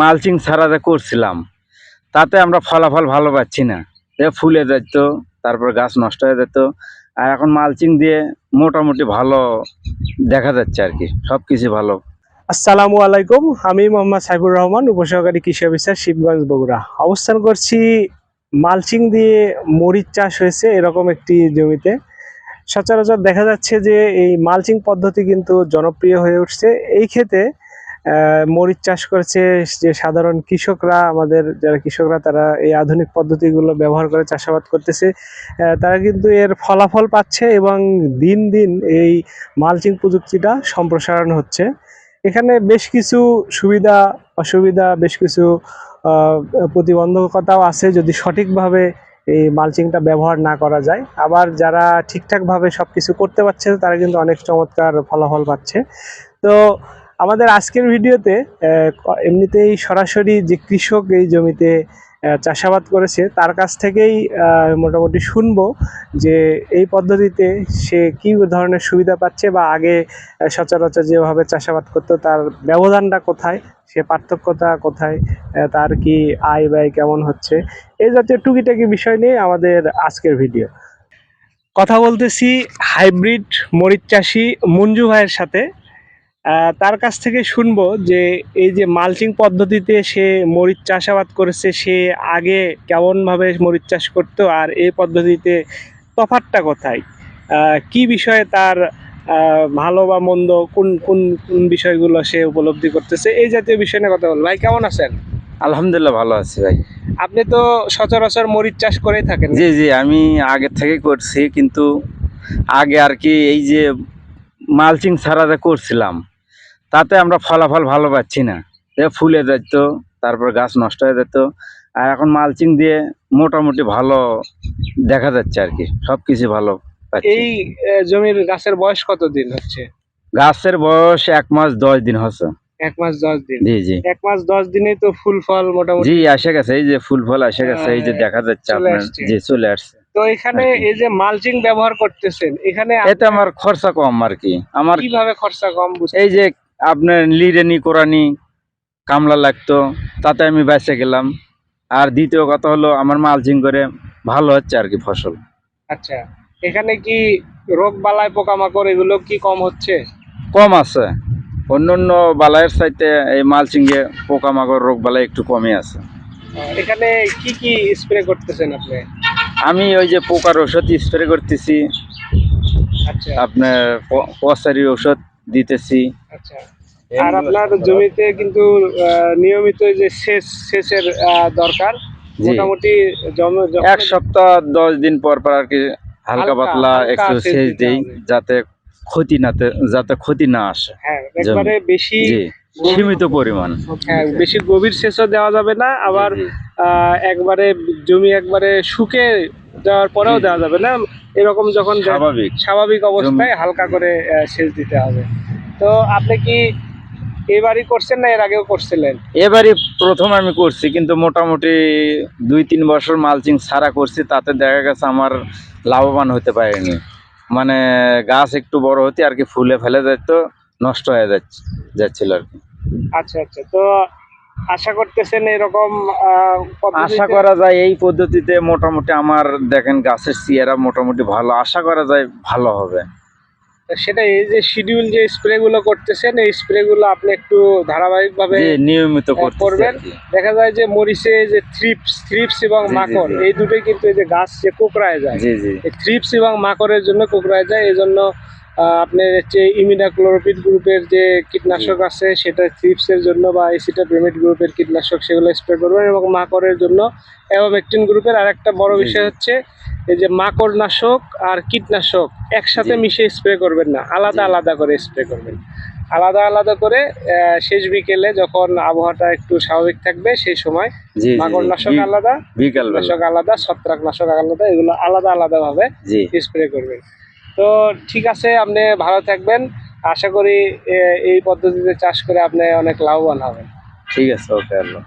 Mulching ছাড়া করছিলাম। তাতে আমরা ফলাফল ভালো পাচ্ছি না। ফুলে যেত তারপর গাছ নষ্ট হয়ে যেত। আর এখন মালচিং দিয়ে মোটামুটি ভালো দেখা যাচ্ছে আর কি সব কিছু ভালো। আসসালামু আলাইকুম, আমি মোহাম্মদ সাইফুর রহমান, উপসহকারী কৃষি অফিসার শিবগঞ্জ বগুড়া। অবস্থান করছি মালচিং দিয়ে মরিচ চাষ হয়েছে এরকম একটি জমিতে। সচরাচর দেখা যাচ্ছে যে এই মালচিং পদ্ধতি কিন্তু জনপ্রিয় হয়ে উঠছে। এই ক্ষেত্রে মরিচ চাষ করছে যে সাধারণ কৃষকরা, আমাদের যারা কৃষকরা, তারা এই আধুনিক পদ্ধতিগুলো ব্যবহার করে চাষাবাদ করতেছে। তারা কিন্তু এর ফলাফল পাচ্ছে এবং দিন দিন এই মালচিং প্রযুক্তিটা সম্প্রসারণ হচ্ছে। এখানে বেশ কিছু সুবিধা, অসুবিধা, বেশ কিছু প্রতিবন্ধকতাও আছে যদি সঠিকভাবে এই মালচিংটা ব্যবহার না করা যায়। আবার যারা ঠিকঠাকভাবে সব কিছু করতে পারছে, তারা কিন্তু অনেক চমৎকার ফলাফল পাচ্ছে। তো আমাদের আজকের ভিডিওতে এমনিতেই সরাসরি যে কৃষক এই জমিতে চাষাবাদ করেছে, তার কাছ থেকেই মোটামুটি শুনব যে এই পদ্ধতিতে সে কি ধরনের সুবিধা পাচ্ছে বা আগে সচরাচর যেভাবে চাষাবাদ করতো, তার ব্যবধানটা কোথায়, সে পার্থক্যটা কোথায় তার কি আয় ব্যয় কেমন হচ্ছে, এই জাতীয় টুকিটাকি বিষয় নিয়ে আমাদের আজকের ভিডিও। কথা বলতেছি হাইব্রিড মরিচ চাষি মঞ্জু ভাইয়ের সাথে। তার কাছ থেকে শুনব যে এই যে মালচিং পদ্ধতিতে সে মরিচ চাষাবাদ করেছে সে আগে কেমনভাবে মরিচ চাষ করতো আর এই পদ্ধতিতে তফাৎটা কোথায়? কি বিষয়ে তার ভালো বা মন্দ কোন কোন কোন বিষয়গুলো সে উপলব্ধি করতেছে এই জাতীয় বিষয় নিয়ে কথা বল ভাই কেমন আছেন? আলহামদুলিল্লাহ ভালো আছি ভাই। আপনি তো সচরাচর মরিচ চাষ করেই থাকেন। জি জি আমি আগে থেকে করছি কিন্তু আগে আর কি এই যে মালচিং ছাড়া যে করছিলাম তাতে আমরা ফলাফল ভালো পাচ্ছি না। এ ফুলে যেত তারপর গাছ নষ্ট হয়ে যেত। আর এখন মালচিং দিয়ে মোটামুটি ভালো দেখা যাচ্ছে আর কি সব কিছু ভালো এই জমির গাছের বয়স কত দিন হচ্ছে? গাছের বয়স এক মাস দশ দিন হচ্ছে। এক মাস দশ দিন? জি জি। এক মাস দশ দিনেই তো ফুল ফল মোটামুটি জি এসে গেছে এই যে ফুল ফল এসে গেছে এই যে হ্যাঁ, দেখা যাচ্ছে চলে আপনার। আসছে। জি চলে আসছে। তো এখানে এই যে মালচিং ব্যবহার করতেছেন এখানে এতে আমার খরচা কম আর কি। আমার কীভাবে খরচা কম এই যে আপনার লিরেনি কোরানি কামলা লাগতো তাতে আমি বেঁচে গেলাম। আর দ্বিতীয় কথা হলো আমার মালচিং করে ভালো হচ্ছে আর কি ফসল। আচ্ছা এখানে কি রোগ বালাই পোকামাকড় এগুলো কি কম হচ্ছে? কম আছে। অন্য অন্য বালাইয়ের সাইতে এই মালচিংয়ে পোকামাকড় রোগ বালাই একটু কমই আছে। এখানে কি কি স্প্রে করতেছেন আপনি? আমি ওই যে পোকার ওষুধ স্প্রে করতেছি। আচ্ছা। আপনার প- ওষুধ দিতেছি। আচ্ছা। আর আপনার জমিতে কিন্তু নিয়মিত যে সেচ সেচের দরকার মোটামুটি এক সপ্তাহ দশ দিন পর পর আর কি হালকা পাতলা একটু সেচ দেই যাতে ক্ষতি না যাতে ক্ষতি না আসে হ্যাঁ একবারে বেশি সীমিত পরিমাণ। হ্যাঁ বেশি গভীর সেচও দেওয়া যাবে না আবার একবারে জমি একবারে শুকে যাওয়ার পরেও। দেওয়া যাবে না। এরকম যখন স্বাভাবিক। স্বাভাবিক অবস্থায় হালকা করে সেচ দিতে হবে। তো আপনি কি এবারই করছেন না এর আগেও করছিলেন? এবারই প্রথম আমি করছি কিন্তু মোটামুটি দুই তিন বছর মালচিং ছাড়া করছি তাতে দেখা গেছে আমার লাভবান হতে পারিনি। মানে গাছ একটু বড় হতে আর কি ফুলে ফেলে যেত নষ্ট হয়ে যাচ্ছে যাচ্ছিল আর কি। আচ্ছা আচ্ছা তো আশা করতেছেন এরকম আশা করা যায় এই পদ্ধতিতে মোটামুটি আমার দেখেন গাছের চেয়ারা মোটামুটি ভালো আশা করা যায় ভালো হবে। সেটা এই যে শিডিউল যে স্প্রে গুলো করতেছেন এই স্প্রে গুলো আপনি একটু ধারাবাহিক ভাবে নিয়মিত করবেন। দেখা যায় যে মরিচে যে থ্রিপস থ্রিপস এবং মাকড় এই দুটোই কিন্তু এই যে গাছ যে কোকড়ায় যায় থ্রিপস এবং মাকড়ের জন্য কোকড়ায় যায় এই জন্য আপনার হচ্ছে ইমিডাক্লোরোপিড গ্রুপের যে কীটনাশক আছে সেটা থ্রিপসের জন্য বা এসিটা এসিটাপ্রেমিড গ্রুপের কীটনাশক সেগুলো স্প্রে করবেন এবং মাকড়ের জন্য অ্যাভোমেকটিন গ্রুপের আরেকটা বড় বিষয় হচ্ছে এই যে মাকড় নাশক আর কীটনাশক একসাথে জি। মিশিয়ে স্প্রে করবেন না আলাদা আলাদা করে স্প্রে করবেন। আলাদা আলাদা করে শেষ বিকেলে যখন আবহাওয়াটা একটু স্বাভাবিক থাকবে সেই সময় মাকড় নাশক আলাদা বিকাল কীটনাশক আলাদা ছত্রাক নাশক আলাদা এগুলো আলাদা আলাদা ভাবে স্প্রে করবেন। তো ঠিক আছে আপনি ভালো থাকবেন। আশা করি এই পদ্ধতিতে চাষ করে আপনি অনেক লাভবান হবেন। ঠিক আছে ওকে আল্লাহ।